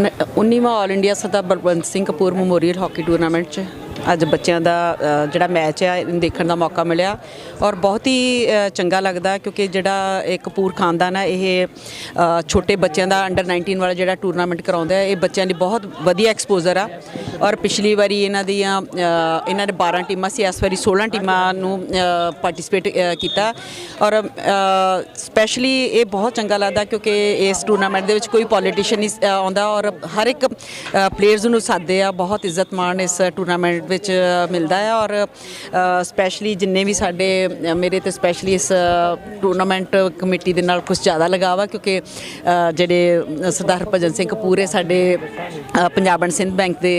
19ਵਾਂ all India Sardar Balwant Singh Kapoor memorial hockey tournament 'ਚ। ਅੱਜ ਬੱਚਿਆਂ ਦਾ ਜਿਹੜਾ ਮੈਚ ਹੈ ਇਹਨੂੰ ਦੇਖਣ ਦਾ ਮੌਕਾ ਮਿਲਿਆ। ਔਰ ਬਹੁਤ ਹੀ ਚੰਗਾ ਲੱਗਦਾ ਕਿਉਂਕਿ ਜਿਹੜਾ ਇਹ ਕਪੂਰ ਖਾਨਦਾਨ ਹੈ ਇਹ ਛੋਟੇ ਬੱਚਿਆਂ ਦਾ ਅੰਡਰ 19 ਵਾਲਾ ਜਿਹੜਾ ਟੂਰਨਾਮੈਂਟ ਕਰਾਉਂਦਾ ਹੈ ਇਹ ਬੱਚਿਆਂ ਲਈ ਬਹੁਤ ਵਧੀਆ ਐਕਸਪੋਜ਼ਰ ਆ। ਔਰ ਪਿਛਲੀ ਵਾਰੀ ਇਹਨਾਂ ਦੀਆਂ ਇਹਨਾਂ ਨੇ 12 ਟੀਮਾਂ ਸੀ, ਇਸ ਵਾਰੀ 16 ਟੀਮਾਂ ਨੂੰ ਪਾਰਟਿਸਿਪੇਟ ਕੀਤਾ। ਔਰ ਸਪੈਸ਼ਲੀ ਇਹ ਬਹੁਤ ਚੰਗਾ ਲੱਗਦਾ ਕਿਉਂਕਿ ਇਸ ਟੂਰਨਾਮੈਂਟ ਦੇ ਵਿੱਚ ਕੋਈ ਪੋਲੀਟੀਸ਼ੀਅਨ ਨਹੀਂ ਆਉਂਦਾ। ਔਰ ਹਰ ਇੱਕ ਪਲੇਅਰਸ ਨੂੰ ਸਾਦੇ ਆ, ਬਹੁਤ ਇੱਜ਼ਤ ਮਾਣ ਇਸ ਟੂਰਨਾਮੈਂਟ ਵਿੱਚ ਮਿਲਦਾ ਹੈ ਔਰ ਸਪੈਸ਼ਲੀ ਜਿੰਨੇ ਵੀ ਸਾਡੇ ਮੇਰੇ ਤੇ ਸਪੈਸ਼ਲੀ ਇਸ ਟੂਰਨਾਮੈਂਟ ਕਮੇਟੀ ਦੇ ਨਾਲ ਕੁਝ ਜ਼ਿਆਦਾ ਲਗਾਵਾ ਕਿਉਂਕਿ ਜਿਹੜੇ ਸਰਦਾਰ ਭਜਨ ਸਿੰਘ ਕਪੂਰ ਸਾਡੇ ਪੰਜਾਬ ਐਂਡ ਸਿੰਧ ਬੈਂਕ ਦੇ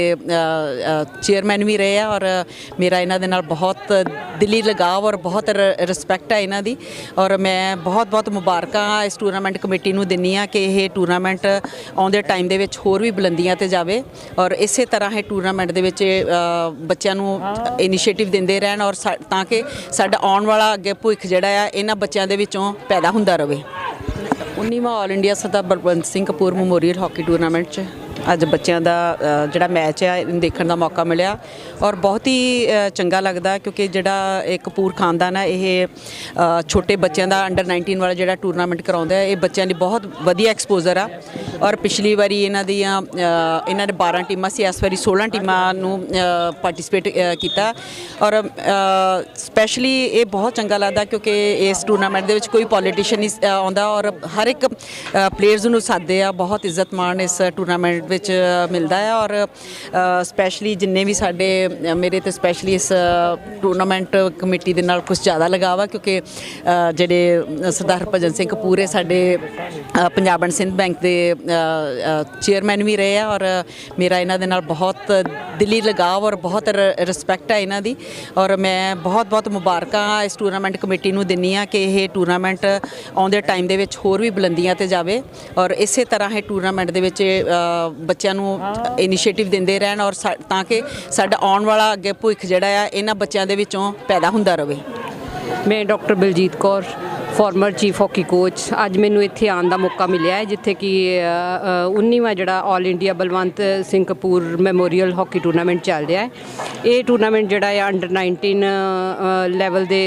ਚੇਅਰਮੈਨ ਵੀ ਰਹੇ ਆ ਔਰ ਮੇਰਾ ਇਹਨਾਂ ਦੇ ਨਾਲ ਬਹੁਤ ਦਿਲੀ ਲਗਾਵ ਔਰ ਬਹੁਤ ਰਿਸਪੈਕਟ ਹੈ ਇਹਨਾਂ ਦੀ ਔਰ ਮੈਂ ਬਹੁਤ ਬਹੁਤ ਮੁਬਾਰਕਾਂ ਇਸ ਟੂਰਨਾਮੈਂਟ ਕਮੇਟੀ ਨੂੰ ਦਿੰਨੀ ਆ ਕਿ ਇਹ ਟੂਰਨਾਮੈਂਟ ਆਉਂਦੇ ਟਾਈਮ ਦੇ ਵਿੱਚ ਹੋਰ ਵੀ ਬੁਲੰਦੀਆਂ ਤੇ ਜਾਵੇ ਔਰ ਇਸੇ ਤਰ੍ਹਾਂ ਇਹ ਟੂਰਨਾਮੈਂਟ ਦੇ ਵਿੱਚ ਅ, ਬੱਚਿਆਂ ਨੂੰ ਇਨੀਸ਼ੀਏਟਿਵ ਦਿੰਦੇ ਰਹਿਣ ਔਰ ਸਾ- ਤਾਂ ਕਿ ਸਾਡਾ ਆਉਣ ਵਾਲਾ ਅੱਗੇ ਭਵਿੱਖ ਜਿਹੜਾ ਆ, ਇਹਨਾਂ ਬੱਚਿਆਂ ਦੇ ਵਿੱਚੋਂ ਪੈਦਾ ਹੁੰਦਾ ਰਹੇ 19ਵਾਂ all India Sardar Balwant Singh Kapoor memorial hockey tournament 'ਚ। ਅੱਜ ਬੱਚਿਆਂ ਦਾ ਜਿਹੜਾ ਮੈਚ ਹੈ ਇਹਨੂੰ ਦੇਖਣ ਦਾ ਮੌਕਾ ਮਿਲਿਆ। ਔਰ ਬਹੁਤ ਹੀ ਚੰਗਾ ਲੱਗਦਾ ਕਿਉਂਕਿ ਜਿਹੜਾ ਇਹ ਕਪੂਰ ਖਾਨਦਾਨ ਹੈ ਇਹ ਛੋਟੇ ਬੱਚਿਆਂ ਦਾ ਅੰਡਰ 19 ਵਾਲਾ ਜਿਹੜਾ ਟੂਰਨਾਮੈਂਟ ਕਰਾਉਂਦਾ ਹੈ ਇਹ ਬੱਚਿਆਂ ਲਈ ਬਹੁਤ ਵਧੀਆ ਐਕਸਪੋਜ਼ਰ ਆ। ਔਰ ਪਿਛਲੀ ਵਾਰੀ ਇਹਨਾਂ ਦੀਆਂ ਇਹਨਾਂ ਨੇ 12 ਟੀਮਾਂ ਸੀ, ਇਸ ਵਾਰੀ 16 ਟੀਮਾਂ ਨੂੰ ਪਾਰਟਿਸਿਪੇਟ ਕੀਤਾ। ਔਰ ਸਪੈਸ਼ਲੀ ਇਹ ਬਹੁਤ ਚੰਗਾ ਲੱਗਦਾ ਕਿਉਂਕਿ ਇਸ ਟੂਰਨਾਮੈਂਟ ਦੇ ਵਿੱਚ ਕੋਈ ਪੋਲੀਟੀਸ਼ੀਅਨ ਨਹੀਂ ਆਉਂਦਾ। ਔਰ ਹਰ ਇੱਕ ਪਲੇਅਰਸ ਨੂੰ ਸਾਦੇ ਆ, ਬਹੁਤ ਇੱਜ਼ਤ ਮਾਣ ਇਸ ਟੂਰਨਾਮੈਂਟ ਵਿੱਚ ਮਿਲਦਾ ਹੈ ਔਰ ਸਪੈਸ਼ਲੀ ਜਿੰਨੇ ਵੀ ਸਾਡੇ ਮੇਰੇ ਤੇ ਸਪੈਸ਼ਲੀ ਇਸ ਟੂਰਨਾਮੈਂਟ ਕਮੇਟੀ ਦੇ ਨਾਲ ਕੁਝ ਜ਼ਿਆਦਾ ਲਗਾਵਾ ਕਿਉਂਕਿ ਜਿਹੜੇ ਸਰਦਾਰ ਭਜਨ ਸਿੰਘ ਕਪੂਰ ਸਾਡੇ ਅ, ਪੰਜਾਬ ਐਂਡ ਸਿੰਧ ਬੈਂਕ ਦੇ ਚੇਅਰਮੈਨ ਵੀ ਰਹੇ ਆ ਔਰ ਮੇਰਾ ਇਹਨਾਂ ਦੇ ਨਾਲ ਬਹੁਤ ਦਿਲੀ ਲਗਾਵ ਔਰ ਬਹੁਤ ਰਿਸਪੈਕਟ ਹੈ ਇਹਨਾਂ ਦੀ ਔਰ ਮੈਂ ਬਹੁਤ ਬਹੁਤ ਮੁਬਾਰਕਾਂ ਇਸ ਟੂਰਨਾਮੈਂਟ ਕਮੇਟੀ ਨੂੰ ਦਿੰਨੀ ਆ ਕਿ ਇਹ ਟੂਰਨਾਮੈਂਟ ਆਉਂਦੇ ਟਾਈਮ ਦੇ ਵਿੱਚ ਹੋਰ ਵੀ ਬੁਲੰਦੀਆਂ ਤੇ ਜਾਵੇ ਔਰ ਇਸੇ ਤਰ੍ਹਾਂ ਇਹ ਟੂਰਨਾਮੈਂਟ ਦੇ ਵਿੱਚ ਬੱਚਿਆਂ ਨੂੰ ਇਨੀਸ਼ੀਏਟਿਵ ਦਿੰਦੇ ਰਹਿਣ ਔਰ ਸਾ- ਤਾਂ ਕਿ ਸਾਡਾ ਆਉਣ ਵਾਲਾ ਅੱਗੇ ਭਵਿੱਖ ਜਿਹੜਾ ਆ, ਇਹਨਾਂ ਬੱਚਿਆਂ ਦੇ ਵਿੱਚੋਂ ਪੈਦਾ ਹੁੰਦਾ ਰਹੇ ਮੈਂ doctor Baljit Kaur. Former chief hockey coach ਅੱਜ ਮੈਨੂੰ ਇੱਥੇ ਆਉਣ ਦਾ ਮੌਕਾ ਮਿਲਿਆ ਹੈ, ਜਿੱਥੇ ਕਿ 19ਵਾਂ ਜਿਹੜਾ 올 India Balwant Singh Kapoor memorial hockey tournament ਚੱਲ ਰਿਹਾ ਹੈ। ਇਹ ਟੂਰਨਾਮੈਂਟ ਜਿਹੜਾ ਹੈ ਅੰਡਰ 19 ਲੈਵਲ ਦੇ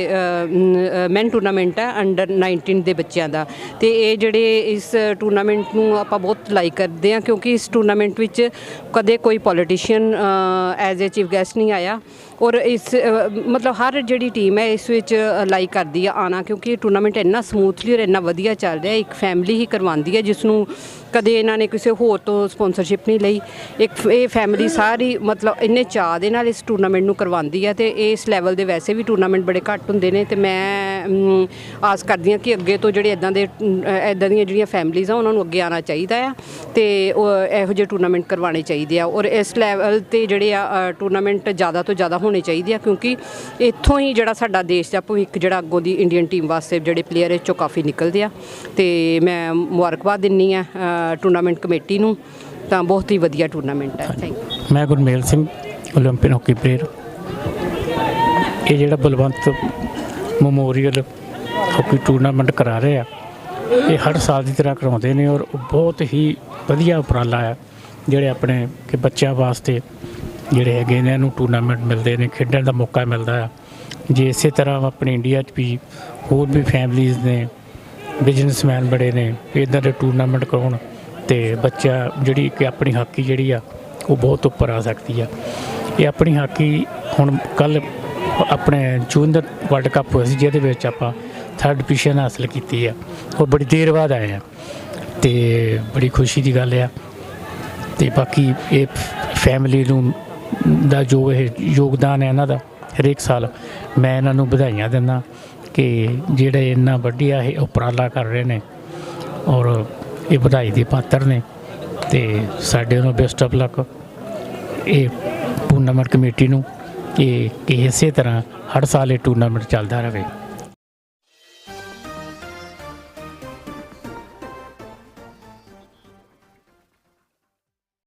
ਮੈਨ ਟੂਰਨਾਮੈਂਟ ਹੈ ਅੰਡਰ 19 ਦੇ ਬੱਚਿਆਂ ਦਾ। ਤੇ ਇਹ ਜਿਹੜੇ ਇਸ ਟੂਰਨਾਮੈਂਟ ਨੂੰ ਆਪਾਂ ਬਹੁਤ ਲਾਈਕ ਕਰਦੇ ਹਾਂ, ਕਿਉਂਕਿ ਇਸ ਟੂਰਨਾਮੈਂਟ ਵਿੱਚ ਕਦੇ ਕੋਈ politician as a chief guest ਨਹੀਂ ਆਇਆ। ਔਰ ਇਸ ਮਤਲਬ ਹਰ ਜਿਹੜੀ ਟੀਮ ਹੈ, ਇਸ ਵਿੱਚ ਲਾਈਕ ਕਰਦੀ ਆ ਆਣਾ ਕਿਉਂਕਿ ਇਹ ਟੂਰਨਾਮੈਂਟ ਇੰਨਾ ਸਮੂਥਲੀ ਔਰ ਇੰਨਾ ਵਧੀਆ ਚੱਲ ਰਿਹਾ, ਇੱਕ ਫੈਮਿਲੀ ਹੀ ਕਰਵਾਉਂਦੀ ਹੈ ਜਿਸ ਨੂੰ ਕਦੇ ਇਹਨਾਂ ਨੇ ਕਿਸੇ ਹੋਰ ਤੋਂ ਸਪਾਂਸਰਸ਼ਿਪ ਨਹੀਂ ਲਈ। ਇੱਕ ਇਹ ਫੈਮਿਲੀ ਸਾਰੀ ਮਤਲਬ ਇੰਨੇ ਚਾਅ ਦੇ ਨਾਲ ਇਸ ਟੂਰਨਾਮੈਂਟ ਨੂੰ ਕਰਵਾਉਂਦੀ ਹੈ ਤੇ ਇਸ ਲੈਵਲ ਦੇ ਵੈਸੇ ਵੀ ਟੂਰਨਾਮੈਂਟ ਬੜੇ ਘੱਟ ਹੁੰਦੇ ਨੇ ਤੇ ਮੈਂ ਆਸ ਕਰਦੀ ਹਾਂ ਕਿ ਅੱਗੇ ਤੋਂ ਜਿਹੜੇ ਇਦਾਂ ਦੇ ਇਦਾਂ ਦੀਆਂ ਜਿਹੜੀਆਂ ਫੈਮਿਲੀਆਂ ਆ, ਉਹਨਾਂ ਨੂੰ ਅੱਗੇ ਆਉਣਾ ਚਾਹੀਦਾ ਆ ਤੇ ਉਹ ਇਹੋ ਜਿਹੇ ਟੂਰਨਾਮੈਂਟ ਕਰਵਾਉਣੇ ਚਾਹੀਦੇ ਆ ਔਰ ਇਸ ਲੈਵਲ ਤੇ ਜਿਹੜੇ ਆ ਟੂਰਨਾਮੈਂਟ ਜ਼ਿਆਦਾ ਤੋਂ ਜ਼ਿਆਦਾ ਹੋਣੇ ਚਾਹੀਦੇ ਆ ਕਿਉਂਕਿ ਇੱਥੋਂ ਹੀ ਜਿਹੜਾ ਸਾਡਾ ਦੇਸ਼ ਦਾ ਭਵਿੱਖ ਜਿਹੜਾ ਅੱਗੋਂ ਦੀ ਇੰਡੀਅਨ ਟੀਮ ਵਾਸਤੇ ਜਿਹੜੇ ਪਲੇਅਰ ਇਹ ਚੋਂ ਕਾਫੀ ਨਿਕਲਦੇ ਆ ਤੇ ਮੈਂ ਮੁਬਾਰਕਬਾਦ ਦਿੰਨੀ ਆ ਟੂਰਨਾਮੈਂਟ ਕਮੇਟੀ ਨੂੰ ਤਾਂ ਬਹੁਤ ਹੀ ਵਧੀਆ ਟੂਰਨਾਮੈਂਟ ਹੈ ਥੈਂਕ ਯੂ ਮੈਂ ਗੁਰਮੇਲ ਸਿੰਘ 올림픽 ਹਾਕੀ ਪਲੇਅਰ ਇਹ ਜਿਹੜਾ ਬਲਵੰਤ ਮੈਮੋਰੀਅਲ ਹਾਕੀ ਟੂਰਨਾਮੈਂਟ ਕਰਾ ਰਹੇ ਆ ਇਹ ਹਰ ਸਾਲ ਦੀ ਤਰ੍ਹਾਂ ਕਰਾਉਂਦੇ ਨੇ ਔਰ ਉਹ ਬਹੁਤ ਹੀ ਵਧੀਆ ਉਪਰਾਲਾ ਹੈ ਜਿਹੜੇ ਆਪਣੇ ਕਿ ਬੱਚਿਆਂ ਵਾਸਤੇ ਜਿਹੜੇ ਹੈਗੇ ਨੇ ਇਹਨੂੰ ਟੂਰਨਾਮੈਂਟ ਮਿਲਦੇ ਨੇ ਖੇਡਣ ਦਾ ਮੌਕਾ ਮਿਲਦਾ ਆ ਜੇ ਇਸੇ ਤਰ੍ਹਾਂ ਆਪਣੇ ਇੰਡੀਆ 'ਚ ਵੀ ਹੋਰ ਵੀ ਫੈਮਲੀਆਂ ਨੇ ਬਿਜ਼ਨਸਮੈਨ ਬੜੇ ਨੇ ਇਦਾਂ ਦੇ ਟੂਰਨਾਮੈਂਟ ਕਰਾਉਣ ਤੇ ਬੱਚਾ ਜਿਹੜੀ ਕਿ ਆਪਣੀ ਹਾਕੀ ਜਿਹੜੀ ਆ, ਉਹ ਬਹੁਤ ਉੱਪਰ ਆ ਸਕਦੀ ਆ। ਇਹ ਆਪਣੀ ਹਾਕੀ ਹੁਣ ਕੱਲ ਆਪਣੇ ਜੂਨੀਅਰ ਵਰਲਡ ਕੱਪ ਹੋਇਆ ਸੀ, ਜਿਹਦੇ ਵਿੱਚ ਆਪਾਂ ਥਰਡ ਪੋਜੀਸ਼ਨ ਹਾਸਲ ਕੀਤੀ ਆ। ਉਹ ਬੜੀ ਦੇਰ ਬਾਅਦ ਆਏ ਆ ਤੇ ਬੜੀ ਖੁਸ਼ੀ ਦੀ ਗੱਲ ਆ। ਤੇ ਬਾਕੀ ਇਹ ਫੈਮਿਲੀ ਨੂੰ ਦਾ ਜੋ ਇਹ ਯੋਗਦਾਨ ਹੈ ਇਹਨਾਂ ਦਾ ਹਰੇਕ ਸਾਲ ਮੈਂ ਇਹਨਾਂ ਨੂੰ ਵਧਾਈਆਂ ਦਿੰਦਾ ਕਿ ਜਿਹੜੇ ਇੰਨਾ ਵੱਡੀਆ ਇਹ ਉਪਰਾਲਾ ਕਰ ਰਹੇ ਨੇ ਔਰ ਇਹ ਵਧਾਈ ਦੇ ਪਾਤਰ ਨੇ ਤੇ ਸਾਡੇ ਨੂੰ ਬੈਸਟ ਆਫ ਲੱਕ ਇਹ ਟੂਰਨਾਮੈਂਟ ਕਮੇਟੀ ਨੂੰ ਕਿ ਕਿ ਇਸੇ ਤਰ੍ਹਾਂ ਹਰ ਸਾਲ ਇਹ ਟੂਰਨਾਮੈਂਟ ਚੱਲਦਾ ਰਹੇ।